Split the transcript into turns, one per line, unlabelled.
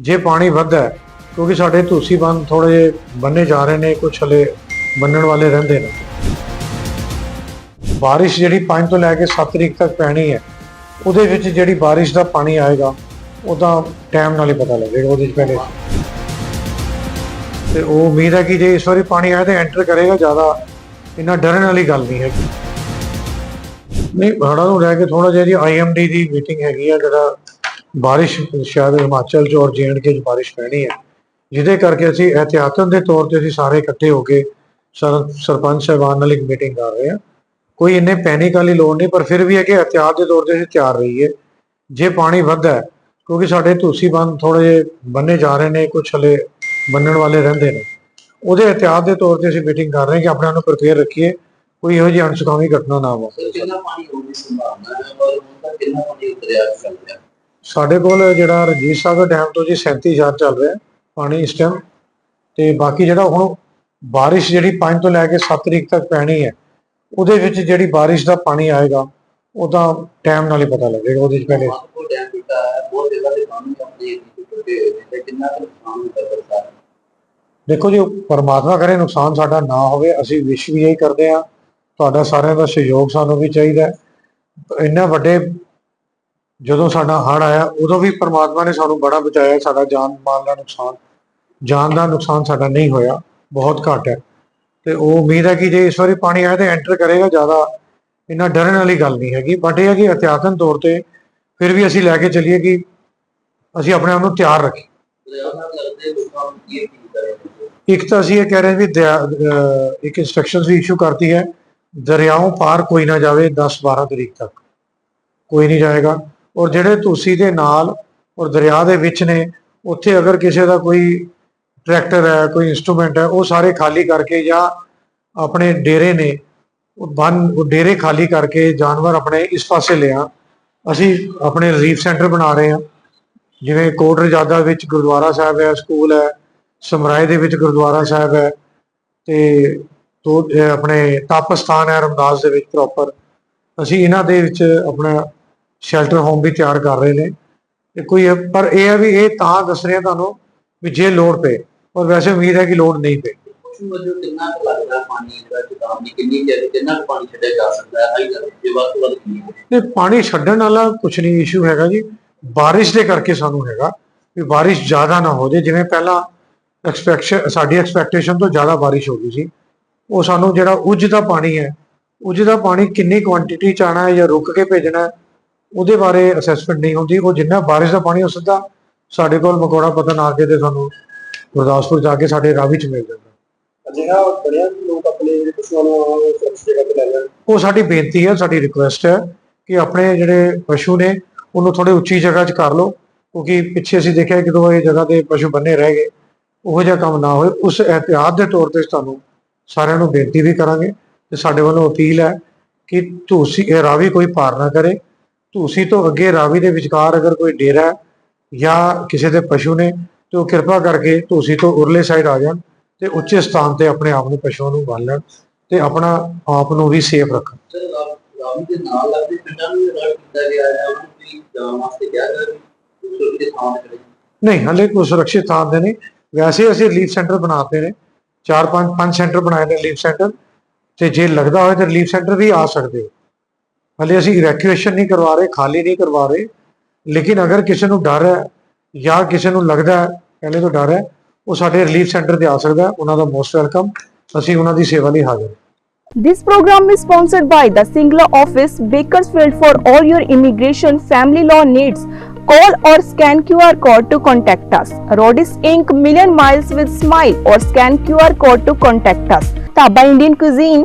ਜੇ ਪਾਣੀ ਵੱਧਦਾ ਕਿਉਂਕਿ ਸਾਡੇ ਧੂਸੀ ਬੰਨ ਥੋੜੇ ਬੰਨੇ ਜਾ ਰਹੇ ਨੇ ਕੁਝ ਹਲੇ ਬੰਨਣ ਵਾਲੇ ਰਹਿੰਦੇ ਨੇ। ਬਾਰਿਸ਼ ਜਿਹੜੀ 5 ਤੋਂ ਲੈ ਕੇ 7 ਤਰੀਕ ਤੱਕ ਪੈਣੀ ਹੈ, ਉਹਦੇ ਵਿੱਚ ਜਿਹੜੀ ਬਾਰਿਸ਼ ਦਾ ਪਾਣੀ ਆਏਗਾ, ਉਹਦਾ ਟਾਈਮ ਨਾਲ ਹੀ ਪਤਾ ਲੱਗੇਗਾ ਉਹਦੇ ਵਿੱਚ ਪਹਿਲੇ। ਤੇ ਉਹ ਉਮੀਦ ਹੈ ਕਿ ਜੇ ਇਸ ਵਾਰੀ ਪਾਣੀ ਆਇਆ ਤਾਂ ਐਂਟਰ ਕਰੇਗਾ ਜ਼ਿਆਦਾ, ਇੰਨਾ ਡਰਨ ਵਾਲੀ ਗੱਲ ਨਹੀਂ ਹੈਗੀ। ਨਹੀਂ, ਹੜ੍ਹਾਂ ਨੂੰ ਲੈ ਕੇ ਥੋੜਾ ਜਿਹਾ ਜੀ ਆਈਐਮਡੀ ਦੀ ਮੀਟਿੰਗ ਹੈਗੀ ਆ, ਜਿਹੜਾ ਬਾਰਿਸ਼ ਸ਼ਾਇਦ ਹਿਮਾਚਲ ਚ ਔਰ ਜੀਐਂਡਕੇ ਚ ਬਾਰਿਸ਼ ਪੈਣੀ ਹੈ। ਜਿਹਦੇ ਕਰਕੇ ਅਸੀਂ ਇਹਤਿਆਤਨ ਦੇ ਤੌਰ ਤੇ ਅਸੀਂ ਸਾਰੇ ਇਕੱਠੇ ਹੋ ਕੇ ਸਰਪੰਚ ਸਾਹਿਬਾਨ ਨਾਲ ਇੱਕ ਮੀਟਿੰਗ ਕਰ ਰਹੇ ਹਾਂ। ਕੋਈ ਇੰਨੇ ਪੈਨਿਕ ਵਾਲੀ ਲੋੜ ਨਹੀਂ, ਪਰ ਫਿਰ ਵੀ ਹੈ ਕਿ ਇਹਤਿਆਤ ਦੇ ਤੌਰ ਤੇ ਅਸੀਂ ਤਿਆਰ ਰਹੀਏ। ਜੇ ਪਾਣੀ ਵੱਧਦਾ ਕਿਉਂਕਿ ਸਾਡੇ ਧੂਸੀ ਬੰਨ ਥੋੜੇ ਬੰਨੇ ਜਾ ਰਹੇ ਨੇ ਕੁਝ ਹਲੇ ਬੰਨਣ ਵਾਲੇ ਰਹਿੰਦੇ ਨੇ। ਉਹਦੇ ਇਹਤਿਆਤ ਦੇ ਤੌਰ ਤੇ ਅਸੀਂ ਮੀਟਿੰਗ ਕਰ ਰਹੇ ਹਾਂ ਕਿ ਆਪਣੇ ਆਪ ਨੂੰ ਪ੍ਰਪੇਅਰ ਰੱਖੀਏ, ਕੋਈ ਇਹੋ ਜਿਹੀ ਅਣਸੁਖਾਵੀ ਘਟਨਾ ਨਾ ਵਾਪਰੇ
ਕਿੰਨਾ ਪਾਣੀ ਹੋਣ ਦੀ ਸੰਭਾਵਨਾ ਹੈ? ਔਰ ਹੁਣ ਤੱਕ ਕਿੰਨਾ ਪਾਣੀ ਉਤਰਿਆ ਚੱਲ ਰਿਹਾ
ਸਾਡੇ ਕੋਲ ਜਿਹੜਾ ਰਣਜੀਤ ਸਾਗਰ ਡੈਮ ਤੋਂ ਜੀ 37000 ਚੱਲ ਰਿਹਾ ਪਾਣੀ ਇਸ ਟਾਈਮ ਤੇ ਬਾਕੀ ਜਿਹੜਾ ਹੁਣ ਬਾਰਿਸ਼ ਜਿਹੜੀ 5 ਤੋਂ ਲੈ ਕੇ 7 ਤਰੀਕ ਤੱਕ ਪੈਣੀ ਹੈ ਉਹਦੇ ਵਿੱਚ ਜਿਹੜੀ ਬਾਰਿਸ਼ ਦਾ ਪਾਣੀ ਆਏਗਾ ਉਹਦਾ ਟਾਈਮ ਨਾਲ ਹੀ ਪਤਾ ਲੱਗੇਗਾ ਉਹਦੇ ਵਿੱਚ ਪਹਿਲੇ? ਦੇਖੋ ਜੀ ਪਰਮਾਤਮਾ ਕਰੇ ਨੁਕਸਾਨ ਸਾਡਾ ਨਾ ਹੋਵੇ ਅਸੀਂ ਵਿਸ਼ ਵੀ ਇਹੀ ਕਰਦੇ ਆ ਤੁਹਾਡਾ ਸਾਰਿਆਂ ਦਾ ਸਹਿਯੋਗ ਸਾਨੂੰ ਵੀ ਚਾਹੀਦਾ ਇੰਨਾ ਵੱਡੇ ਜਦੋਂ ਸਾਡਾ ਹੜ੍ਹ ਆਇਆ, ਉਦੋਂ ਵੀ ਪਰਮਾਤਮਾ ਨੇ ਸਾਨੂੰ ਬੜਾ ਬਚਾਇਆ, ਸਾਡਾ ਜਾਨ ਮਾਲ ਦਾ ਨੁਕਸਾਨ, ਜਾਨ ਦਾ ਨੁਕਸਾਨ ਸਾਡਾ ਨਹੀਂ ਹੋਇਆ, ਬਹੁਤ ਘੱਟ ਹੈ। ਤੇ ਉਹ ਉਮੀਦ ਹੈ ਕਿ ਜੇ ਇਸ ਵਾਰੀ ਪਾਣੀ ਆਇਆ ਤੇ ਐਂਟਰ ਕਰੇਗਾ, ਜ਼ਿਆਦਾ ਇੰਨਾ ਡਰਨ ਵਾਲੀ ਗੱਲ ਨਹੀਂ ਹੈਗੀ ਬਟ ਇਹ ਹੈ ਕਿ ਇhtiyatan ਤੌਰ ਤੇ ਫਿਰ ਵੀ ਅਸੀਂ ਲੈ ਕੇ ਚੱਲੀਏ ਕਿ ਅਸੀਂ ਆਪਣੇ ਆਪ ਨੂੰ ਤਿਆਰ ਰੱਖੀਏ। ਇੱਕ ਤਾਂ ਅਸੀਂ ਇਹ ਕਹਿ ਰਹੇ ਵੀ ਦਰਿਆ- ਇੱਕ ਇਨਸਟਰਕਸ਼ਨਸ ਵੀ ਇਸ਼ੂ ਕਰਤੀ ਹੈ, ਦਰਿਆਓਂ ਪਾਰ ਕੋਈ ਨਾ ਜਾਵੇ 10 12 ਤਰੀਕ ਤੱਕ। ਕੋਈ ਨਹੀਂ ਜਾਏਗਾ। ਔਰ ਜਿਹੜੇ ਤੁਸੀਂ ਦੇ ਨਾਲ ਔਰ ਦਰਿਆ ਦੇ ਵਿੱਚ ਨੇ, ਉੱਥੇ ਅਗਰ ਕਿਸੇ ਦਾ ਕੋਈ ਟਰੈਕਟਰ ਹੈ, ਕੋਈ ਇਨਸਟਰੂਮੈਂਟ ਹੈ, ਉਹ ਸਾਰੇ ਖਾਲੀ ਕਰਕੇ ਜਾਂ ਆਪਣੇ ਡੇਰੇ ਨੇ ਬੰਨ, ਉਹ ਡੇਰੇ ਖਾਲੀ ਕਰਕੇ ਜਾਨਵਰ ਆਪਣੇ ਇਸ ਪਾਸੇ ਲਿਆ। ਅਸੀਂ ਆਪਣੇ ਰਿਲੀਫ ਸੈਂਟਰ ਬਣਾ ਰਹੇ ਹਾਂ। ਜਿਵੇਂ ਕੋਟ ਰਜਾਦਾ ਵਿੱਚ ਗੁਰਦੁਆਰਾ ਸਾਹਿਬ ਹੈ, ਸਕੂਲ ਹੈ, ਸਮਰਾਏ ਦੇ ਵਿੱਚ ਗੁਰਦੁਆਰਾ ਸਾਹਿਬ ਹੈ, ਤੇ ਤੋਂ ਆਪਣੇ ਤਪ ਸਥਾਨ ਹੈ ਰਮਦਾਸ ਦੇ ਵਿੱਚ ਪ੍ਰੋਪਰ ਅਸੀਂ ਇਹਨਾਂ ਦੇ ਵਿੱਚ ਆਪਣਾ ਸ਼ੈਲਟਰ ਹੋਮ ਵੀ ਤਿਆਰ ਕਰ ਰਹੇ ਨੇ। ਤੇ ਕੋਈ ਪਰ ਇਹ ਹੈ ਵੀ ਇਹ ਤਾਂ ਦੱਸ ਰਹੇ ਤੁਹਾਨੂੰ ਵੀ ਜੇ ਲੋੜ ਪਏ ਔਰ ਵੈਸੇ ਉਮੀਦ ਹੈ ਕਿ ਲੋੜ ਨਹੀਂ ਪਏ।
ਵਜੋਂ ਕਿੰਨਾ ਕੁ ਲੱਗਦਾ ਪਾਣੀ ਜਿਹੜਾ ਚੇਤਾਵਨੀ ਕਿੰਨੀ ਕਿ ਕਿੰਨਾ ਕੁ ਪਾਣੀ ਛੱਡਿਆ ਜਾ ਸਕਦਾ ਹੈ? ਹਾਈ ਲੈਵਲ ਜੇ ਵੱਧ ਤੋਂ ਵੱਧ ਕਿੰਨੀ ਹੋਵੇ।
ਤੇ ਪਾਣੀ ਛੱਡਣ ਵਾਲਾ ਕੁਝ ਨਹੀਂ ਇਸ਼ੂ ਹੈਗਾ ਜੀ। ਬਾਰਿਸ਼ ਦੇ ਕਰਕੇ ਸਾਨੂੰ ਹੈਗਾ ਵੀ ਬਾਰਿਸ਼ ਜ਼ਿਆਦਾ ਨਾ ਹੋ ਜਾਏ। ਜਿਵੇਂ ਪਹਿਲਾਂ ਐਕਸਪੈਕਸ਼ਨ ਸਾਡੀ ਐਕਸਪੈਕਟੇਸ਼ਨ ਤੋਂ ਜ਼ਿਆਦਾ ਬਾਰਿਸ਼ ਹੋ ਗਈ ਸੀ। ਉਹ ਸਾਨੂੰ ਜਿਹੜਾ ਉੱਜ ਦਾ ਪਾਣੀ ਹੈ ਉੱਜ ਦਾ ਪਾਣੀ ਕਿੰਨੀ ਕੁਆਂਟੀਟੀ ਚ ਆਣਾ ਹੈ ਜਾਂ ਰੁਕ ਕੇ ਭੇਜਣਾ ਹੈ ਉਹਦੇ ਬਾਰੇ ਅਸੈਸਮੈਂਟ ਨਹੀਂ ਹੁੰਦੀ ਉਹ ਜਿੰਨਾ ਬਾਰਿਸ਼ ਦਾ ਪਾਣੀ ਹੋ ਸਿੱਧਾ ਸਾਡੇ ਕੋਲ ਮਕੌੜਾ ਪਤਨ ਆ ਕੇ ਤੇ ਸਾਨੂੰ ਗੁਰਦਾਸਪੁਰ ਜਾ ਕੇ ਸਾਡੇ ਰਾਵੀ ਚ ਮਿਲ ਜਾਂਦਾ।
ਅਜਿਹਾ ਬੜਿਆ ਲੋਕ ਆਪਣੇ ਜਿਹੜੇ ਪਸ਼ੂਆਂ ਨੂੰ ਸੁਰੱਖਿਅਤ ਜਗ੍ਹਾ ਤੇ ਲੈ ਜਾਣ
ਉਹ ਸਾਡੀ ਬੇਨਤੀ ਹੈ ਸਾਡੀ ਰਿਕੁਐਸਟ ਹੈ ਕਿ ਆਪਣੇ ਜਿਹੜੇ ਪਸ਼ੂ ਨੇ ਉਹਨੂੰ ਥੋੜੇ ਉੱਚੀ ਜਗ੍ਹਾ 'ਚ ਕਰ ਲਓ ਕਿਉਂਕਿ ਪਿੱਛੇ ਅਸੀਂ ਦੇਖਿਆ ਕਿ ਦੋ ਇਹ ਜਗ੍ਹਾ ਤੇ ਪਸ਼ੂ ਬੰਨੇ ਰਹਿ ਗਏ ਉਹੋ ਜਿਹਾ ਕੰਮ ਨਾ ਹੋਏ। ਉਸ ਇਹਤਿਆਤ ਦੇ ਤੌਰ ਤੇ ਤੁਹਾਨੂੰ ਸਾਰਿਆਂ ਨੂੰ ਬੇਨਤੀ ਵੀ ਕਰਾਂਗੇ ਤੇ ਸਾਡੇ ਵੱਲੋਂ ਅਪੀਲ ਹੈ ਕਿ ਤੁਸੀਂ ਇਹ ਰਾਵੀ ਕੋਈ ਪਾਰ ਨਾ ਕਰੇ। ਤੁਸੀਂ ਤੋਂ ਅੱਗੇ ਰਾਵੀ ਦੇ ਵਿਚਕਾਰ ਅਗਰ ਕੋਈ ਡੇਰਾ ਜਾਂ ਕਿਸੇ ਦੇ ਪਸ਼ੂ ਨੇ ਤੇ ਉਹ ਕਿਰਪਾ ਕਰਕੇ ਤੁਸੀਂ ਤੋਂ ਉਰਲੇ ਸਾਈਡ ਆ ਜਾਣ ਤੇ ਉੱਚੇ ਸਥਾਨ ਤੇ ਆਪਣੇ ਆਪ ਨੂੰ ਪਸ਼ੂਆਂ ਨੂੰ ਬੰਨ ਲੈਣ ਤੇ ਆਪਣਾ ਆਪ ਨੂੰ ਵੀ ਸੇਫ ਰੱਖਣ।
ਸਰ ਰਾਵੀ ਦੇ ਨਾਲ ਲੱਗਦੇ ਪਿੰਡਾਂ ਨੂੰ ਅਲਰਟ ਕੀਤਾ ਗਿਆ ਹੈ ਉਹਨਾਂ ਨੂੰ ਵੀ ਜਾਣ ਵਾਸਤੇ ਕਿਹਾ ਗਿਆ ਹੈ ਕਿ ਸੁਰੱਖਿਅਤ ਥਾਂ ਤੇ ਚਲੇ
ਨਹੀਂ ਹਲੇ ਕੋਈ ਸੁਰੱਖਿਅਤ ਥਾਂ ਦੇ ਨਹੀਂ। ਵੈਸੇ ਅਸੀਂ ਰਿਲੀਫ ਸੈਂਟਰ ਬਣਾਤੇ ਨੇ। ਚਾਰ ਪੰਜ ਪੰਜ ਸੈਂਟਰ ਬਣਾਏ ਨੇ ਰਿਲੀਫ ਸੈਂਟਰ ਤੇ ਜੇ ਲੱਗਦਾ ਹੋਵੇ ਤਾਂ ਰਿਲੀਫ ਸੈਂਟਰ ਵੀ ਆ ਸਕਦੇ ਹੋ ਹਲੇ ਅਸੀਂ ਇਵੈਕੂਏਸ਼ਨ ਨਹੀਂ ਕਰਵਾ ਰਹੇ ਖਾਲੀ ਨਹੀਂ ਕਰਵਾ ਰਹੇ ਲੇਕਿਨ ਅਗਰ ਕਿਸੇ ਨੂੰ ਡਰ ਹੈ ਜਾਂ ਕਿਸੇ ਨੂੰ ਲੱਗਦਾ ਹੈ ਪਹਿਲੇ ਤੋਂ ਡਰ ਹੈ ਉਹ ਸਾਡੇ ਰਿਲੀਫ ਸੈਂਟਰ ਤੇ ਆ ਸਕਦਾ ਹੈ ਉਹਨਾਂ ਦਾ ਮੋਸਟ ਵੈਲਕਮ ਅਸੀਂ ਉਹਨਾਂ ਦੀ ਸੇਵਾ ਲਈ ਹਾਜ਼ਰ ਹਾਂ
This program is sponsored by the Singla office, Bakersfield for all your immigration family law needs. Call or scan QR code to contact us. Rodis Inc. Million Miles with Smile or scan QR code to contact us. Taba Indian Cuisine,